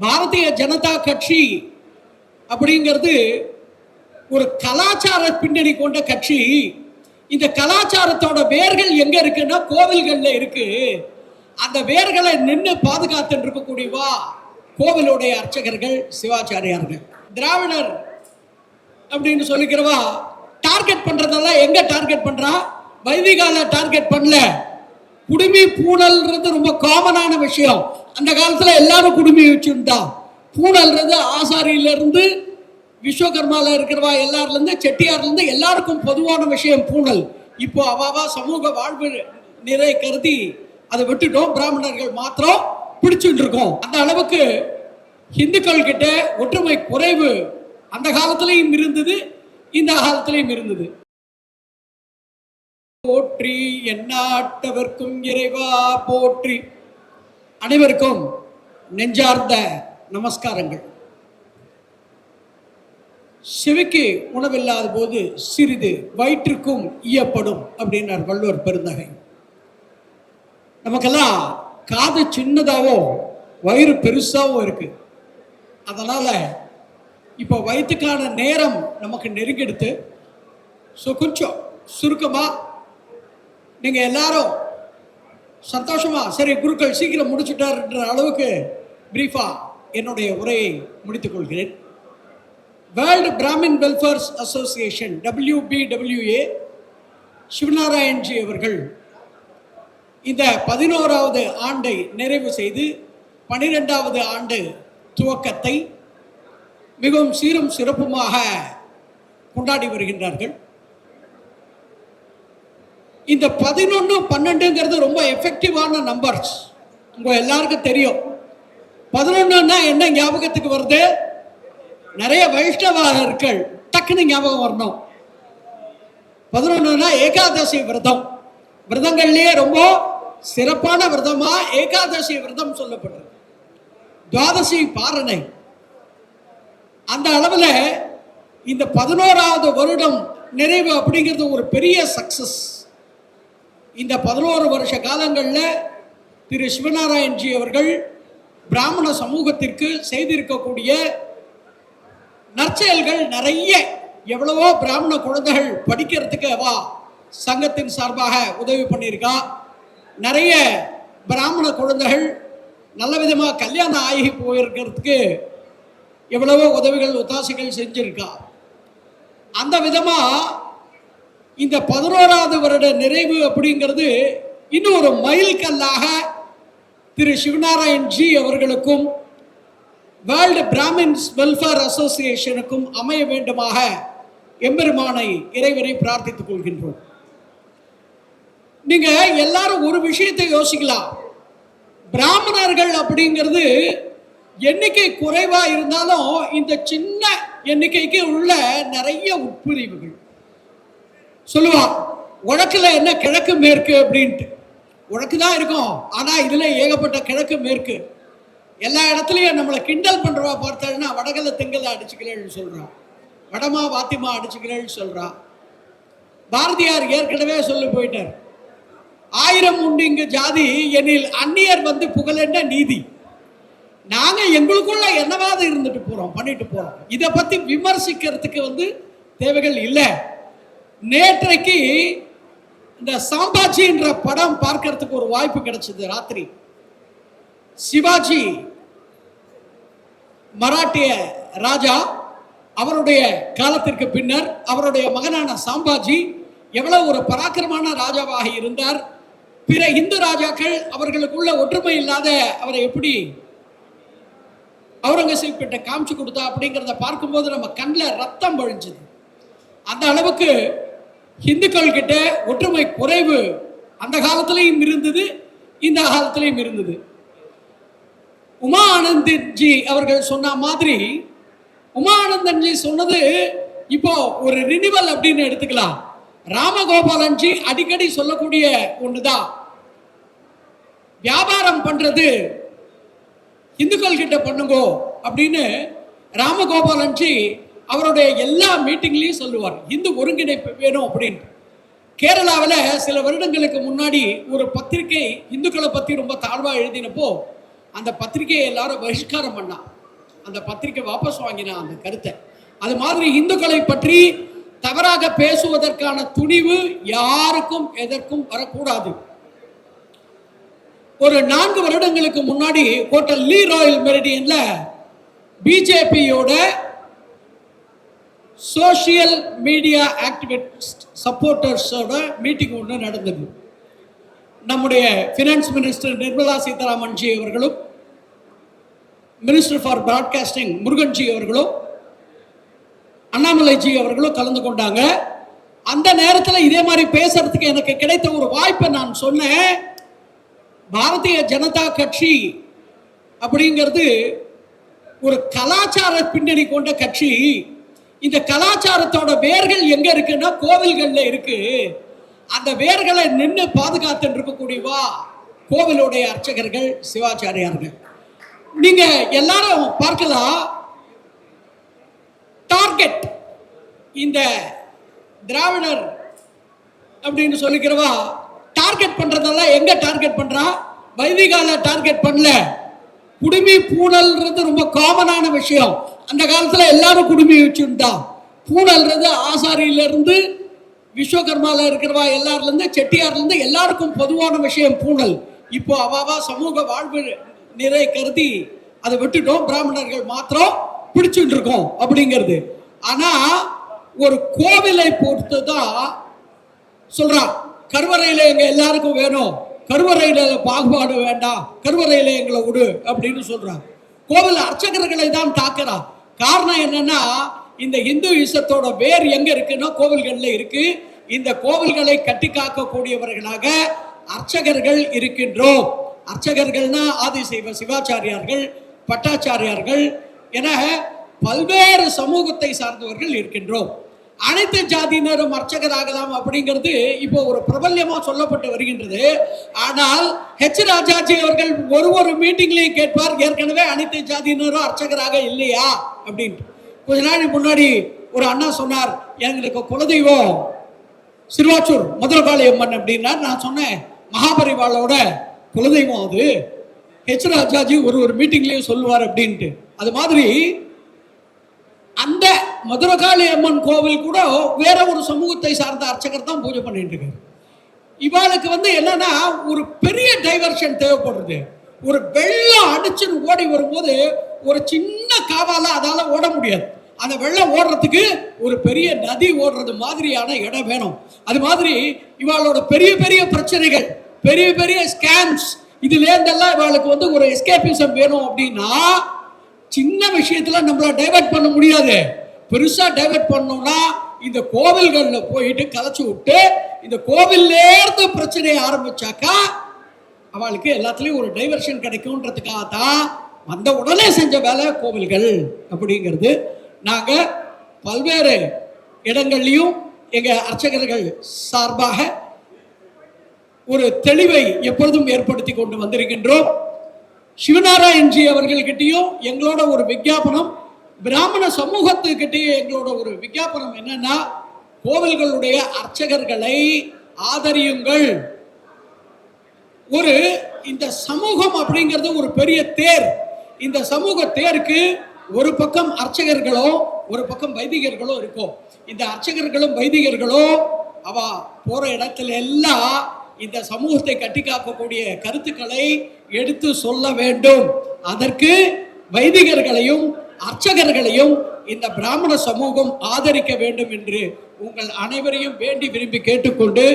பாரதிய ஜனதா கட்சி அப்படிங்கிறது ஒரு கலாச்சார பின்னணி கொண்ட கட்சி. இந்த கலாச்சாரத்தோட வேர்கள் எங்க இருக்குன்னா கோவில்கள்ல இருக்கு. அந்த வேர்களை நின்று பாதுகாத்து இருக்கக்கூடியவா கோவிலுடைய அர்ச்சகர்கள் சிவாச்சாரியார்கள். திராவிடர் அப்படின்னு சொல்லிக்கிறவா டார்கெட் பண்றதெல்லாம் எங்க டார்கெட் பண்றா? வைதிகால டார்கெட் பண்ணல. குடுமி பூனல்ன்றது ரொம்ப காமனான விஷயம். அந்த காலத்தில் எல்லாரும் குடுமி வச்சுருந்தா. பூனல்ன்றது ஆசாரியிலேருந்து விஸ்வகர்மாவில் இருக்கிறவா எல்லாருலேருந்து செட்டியார்லேருந்து எல்லாருக்கும் பொதுவான விஷயம் பூனல் இப்போ அவாவா சமூக வாழ்வு நிறை கருதி அதை விட்டுட்டோம். பிராமணர்கள் மாத்திரம் பிடிச்சுட்டு இருக்கோம் அந்த அளவுக்கு இந்துக்கள் கிட்ட ஒற்றுமை குறைவு அந்த காலத்திலையும் இருந்தது இந்த காலத்திலையும் இருந்தது. போற்றி எண்ணாட்டவர்க்கும் இறைவா போற்றி. அனைவருக்கும் நெஞ்சார்ந்த நமஸ்காரங்கள். செவிக்கு உணவில்லாத போது சிறிது வயிற்றுக்கும் ஈயப்படும் அப்படின்னார் வள்ளுவர் பெருந்தகை. நமக்கெல்லாம் காது சின்னதாகவும் வயிறு பெருசாகவும் இருக்கு. அதனால் இப்போ வயிற்றுக்கான நேரம் நமக்கு நெருங்கெடுத்து ஸோ கொஞ்சம் சுருக்கமாக நீங்கள் எல்லாரும் சந்தோஷமாக சரி குருக்கள் சீக்கிரம் முடிச்சுட்டார்ன்ற அளவுக்கு பிரீஃபா என்னுடைய உரையை முடித்துக்கொள்கிறேன். World Brahmin welfares association WBWA Sivanarayanji அவர்கள் இந்த பதினோராவது ஆண்டை நிறைவு செய்து பனிரெண்டாவது ஆண்டு துவக்கத்தை மிகவும் சீரும் சிறப்புமாக கொண்டாடி வருகின்றார்கள். இந்த பதினொன்று பன்னெண்டுங்கிறது ரொம்ப எஃபெக்டிவான நம்பர்ஸ் உங்க எல்லாருக்கும் தெரியும். பதினொன்றுன்னா என்ன ஞாபகத்துக்கு வருது? நிறைய வைஷ்ணவர்கள் டக்குன்னு ஞாபகம் வரணும். பதினொன்றுனா ஏகாதசி விரதம். விரதங்கள்லேயே ரொம்ப சிறப்பான விரதமா ஏகாதசி விரதம் சொல்லப்படுறது. துவாதசி பாரணை. அந்த அளவில் இந்த பதினோராவது வருடம் நிறைவு அப்படிங்கிறது ஒரு பெரிய சக்சஸ் இந்த பதினோரு வருஷ காலங்களில் திரு சிவநாராயண்ஜி அவர்கள் பிராமண சமூகத்திற்கு செய்திருக்கக்கூடிய நற்செயல்கள் நிறைய. எவ்வளவோ பிராமண குழந்தைகள் படிக்கிறதுக்கு வா சங்கத்தின் சார்பாக உதவி பண்ணியிருக்கா. நிறைய பிராமண குழந்தைகள் நல்ல விதமாக கல்யாணம் ஆகி போயிருக்கிறதுக்கு எவ்வளவோ உதவிகள் ஒத்தாசைகள் செஞ்சுருக்கா. அந்த விதமாக இந்த பதினோராவது வருட நிறைவு அப்படிங்கிறது இன்னும் ஒரு மைல் கல்லாக திரு சிவநாராயண் ஜி அவர்களுக்கும் வேர்ல்டு பிராமின்ஸ் வெல்ஃபேர் அசோசியேஷனுக்கும் அமைய வேண்டுமாக எம்பெருமானை இறைவனை பிரார்த்தித்துக் கொள்கின்றோம். நீங்க எல்லாரும் ஒரு விஷயத்தை யோசிக்கலாம். பிராமணர்கள் அப்படிங்கிறது எண்ணிக்கை குறைவா இருந்தாலும் இந்த சின்ன எண்ணிக்கைக்கு உள்ள நிறைய உட்பிரிவுகள். சொல்லுவான் உழக்குல என்ன கிழக்கு மேற்கு? அப்படின்ட்டு. உழக்கு தான் இருக்கும். ஆனால் இதில் ஏகப்பட்ட கிழக்கு மேற்கு. எல்லா இடத்துலையும் நம்மளை கிண்டல் பண்ணுறவா பார்த்தாருன்னா வடகல தெங்கல அடிச்சுக்கிறேன்னு சொல்கிறான் வடமா வாத்திமா அடிச்சுக்கிறேன்னு சொல்கிறான் பாரதியார் ஏற்கனவே சொல்லி போயிட்டார். ஆயிரம் உண்டு இங்கு ஜாதி எனில் அந்நியர் வந்து புகழென்ன நீதி. நாங்கள் எங்களுக்குள்ள என்னவாது இருந்துட்டு போகிறோம் பண்ணிட்டு போகிறோம் இதை பற்றி விமர்சிக்கிறதுக்கு வந்து தேவைகள் இல்லை. நேற்றைக்கு இந்த சாம்பாஜின்ற படம் பார்க்கறதுக்கு ஒரு வாய்ப்பு கிடைச்சது ராத்திரி. சிவாஜி மராட்டிய ராஜா அவருடைய காலத்திற்கு பின்னர் அவருடைய மகனான சாம்பாஜி எவ்வளவு ஒரு பராக்கிரமான ராஜாவாக இருந்தார். பிற இந்து ராஜாக்கள் அவர்களுக்குள்ள ஒற்றுமை இல்லாத அவரை எப்படி அவுரங்கசீப் கிட்ட காமிச்சு கொடுத்தா அப்படிங்கிறத பார்க்கும்போது நம்ம கண்ணில் ரத்தம் வழிஞ்சுது. அந்த அளவுக்கு இந்துக்கள் கிட்ட ஒற்றுமை குறைவு அந்த காலத்திலையும் இருந்தது இந்த காலத்திலையும் இருந்தது. உமா ஆனந்தன்ஜி அவர்கள் சொன்ன மாதிரி உமா ஆனந்தன்ஜி சொன்னது இப்போ ஒரு ரினிவல் அப்படின்னு எடுத்துக்கலாம். ராமகோபாலன்ஜி அடிக்கடி சொல்லக்கூடிய ஒண்ணுதான். வியாபாரம் பண்றது இந்துக்கள் கிட்ட பண்ணுங்கோ அப்படின்னு ராமகோபாலன்ஜி அவருடைய எல்லா மீட்டிங்லேயும் சொல்லுவார் இந்து ஒருங்கிணைப்பு வேணும் அப்படின்ட்டு கேரளாவில் சில வருடங்களுக்கு முன்னாடி ஒரு பத்திரிகை இந்துக்களை பற்றி ரொம்ப தாழ்வாக எழுதினப்போ அந்த பத்திரிகையை எல்லாரும் பகிஷ்காரம் பண்ணா. அந்த பத்திரிகை வாபஸ் வாங்கினா அந்த கருத்தை. அது மாதிரி இந்துக்களை பற்றி தவறாக பேசுவதற்கான துணிவு யாருக்கும் எதற்கும் வரக்கூடாது. ஒரு நான்கு வருடங்களுக்கு முன்னாடி ஹோட்டல் லீ ராயல் மெரிடியன்ல பிஜேபியோட சோஷியல் மீடியா ஆக்டிவிஸ்ட் சப்போர்ட்டர்ஸோட மீட்டிங் ஒன்று நடந்தது. நம்முடைய ஃபினான்ஸ் மினிஸ்டர் நிர்மலா சீதாராமன் ஜி அவர்களும் minister for broadcasting Murugan ji அவர்களும் அண்ணாமலை ஜி அவர்களும் கலந்து கொண்டாங்க. அந்த நேரத்தில் இதே மாதிரி பேசுறதுக்கு எனக்கு கிடைத்த ஒரு வாய்ப்பை நான் சொன்னேன். பாரதிய ஜனதா கட்சி அப்படிங்கிறது ஒரு கலாச்சார பின்னணி கொண்ட கட்சி. இந்த கலாச்சாரத்தோட வேர்கள் எங்க இருக்குன்னா கோவில்கள்ல இருக்கு. அந்த வேர்களை நின்று பாதுகாத்து இருக்கக்கூடியவா கோவிலுடைய அர்ச்சகர்கள் சிவாச்சாரியார்கள். நீங்க எல்லாரும் பார்க்கலாம். டார்கெட் இந்த திராவிடர் அப்படின்னு சொல்லிக்கிறவா டார்கெட் பண்றதெல்லாம் எங்க டார்கெட் பண்றா? வைதிகால டார்கெட் பண்ணல. குடுமி பூனல்ன்றது ரொம்ப காமனான விஷயம். அந்த காலத்தில் எல்லாரும் குடுமி வச்சுருந்தா. பூனல்ன்றது ஆசாரியில விஸ்வகர்மாவில் இருக்கிறவா எல்லாருலேருந்து செட்டியார்லேருந்து எல்லாருக்கும் பொதுவான விஷயம் பூனல். இப்போ அவாவா சமூக வாழ்வு நிறை கருதி அதை விட்டுட்டோம். பிராமணர்கள் மாத்திரம் பிடிச்சுட்டு இருக்கோம் அப்படிங்கிறது. ஆனா ஒரு கோவிலை பொறுத்து தான் சொல்றான் கருவறையில எங்க எல்லாருக்கும் வேணும். கருவறையில பாகுபாடு வேண்டாம். கருவறையில எங்களை விடு அப்படின்னு சொல்றான் கோவில் அர்ச்சகர்களை தான் தாக்குறான் காரணம் என்னன்னா இந்த இந்து இசத்தோட வேர் எங்க இருக்குன்னா கோவில்கள்ல இருக்கு. இந்த கோவில்களை கட்டி காக்கக்கூடியவர்களாக அர்ச்சகர்கள் இருக்கின்றோம். அர்ச்சகர்கள்னா ஆதிசைவ சிவாச்சாரியார்கள் பட்டாச்சாரியார்கள் என பல்வேறு சமூகத்தை சார்ந்தவர்கள் இருக்கின்றோம். அனைத்து ஜாதியினரும் அர்ச்சகராகலாம் அப்படிங்கிறது இப்போ ஒரு பிரபல்யமாக சொல்லப்பட்டு வருகின்றது. ஆனால் ஹெச் ராஜாஜி அவர்கள் ஒரு ஒரு மீட்டிங்லையும் கேட்பார். ஏற்கனவே அனைத்து ஜாதியினரும் அர்ச்சகராக இல்லையா? அப்படின்ட்டு. கொஞ்ச நாளைக்கு முன்னாடி ஒரு அண்ணா சொன்னார் எங்களுக்கு குலதெய்வம் சிறுவாச்சூர் மதுரகாளி அம்மன் அப்படின்னா நான் சொன்னேன் மகாபரிவாளோட குலதெய்வம் அது. ஹெச் ராஜாஜி ஒரு ஒரு மீட்டிங்லேயும் சொல்லுவார் அப்படின்ட்டு. அது மாதிரி அந்த மதுரகாளி அம்மன் கோவில் கூட வேற ஒரு சமூகத்தை சார்ந்த அர்ச்சகர் தான் பூஜை பண்ணிட்டு இருக்காரு. இவாளுக்கு வந்து என்னன்னா ஒரு பெரிய டைவர்ஷன் தேவைப்படுறது ஒரு வெள்ளம் அடிச்சுன்னு ஓடி வரும்போது ஒரு சின்ன காவால அதால ஓட முடியாது. அந்த வெள்ளம் ஓடுறதுக்கு ஒரு பெரிய நதி ஓடுறது மாதிரியான இடம் வேணும். அது மாதிரி இவாளோட பெரிய பெரிய பிரச்சனைகள் பெரிய பெரிய ஸ்கேம்ஸ் இதுல இருந்தெல்லாம் இவாளுக்கு வந்து ஒரு எஸ்கேபிசம் வேணும் அப்படின்னா சின்ன விஷயத்துல நம்மள டைவர்ட் பண்ண முடியாது. பெருசா டைவர்ட் பண்ணோம்னா இந்த கோவில்கள்ல போயிட்டு கலைச்சு விட்டு இந்த கோவில்ல இருந்து பிரச்சனையை ஆரம்பிச்சாக்கா அவளுக்கு எல்லாத்துலயும் ஒரு டைவர்ஷன் கிடைக்கும்ன்றதுக்காக தான் வந்த உடனே செஞ்ச வேலை கோவில்கள் அப்படிங்கிறது. நாங்க பல்வேறு இடங்கள்லையும் எங்க அர்ச்சகர்கள் சார்பாக ஒரு தெளிவை எப்பொழுதும் ஏற்படுத்தி கொண்டு வந்திருக்கின்றோம். சிவநாராயண்ஜி அவர்கள்கிட்டயும் எங்களோட ஒரு விஞ்ஞாபனம் பிராமண சமூகத்துக்கிட்டேயே எங்களோட ஒரு விஞ்ஞாபனம் என்னன்னா கோவில்களுடைய அர்ச்சகர்களை ஆதரியுங்கள். ஒரு இந்த சமூகம் அப்படிங்கிறது ஒரு பெரிய தேர். இந்த சமூக தேருக்கு ஒரு பக்கம் அர்ச்சகர்களோ ஒரு பக்கம் வைதிகர்களோ இருக்கும். இந்த அர்ச்சகர்களும் வைதிகர்களோ அவ போற இடத்துல எல்லாம் இந்த சமூகத்தை கட்டி காக்கக்கூடிய கருத்துக்களை எடுத்து சொல்ல வேண்டும். அதற்கு வைதிகர்களையும் அர்ச்சகர்களையும் இந்த பிராமண சமூகம் ஆதரிக்க வேண்டும் என்று உங்கள் அனைவரையும் வேண்டி விரும்பி கேட்டுக்கொண்டு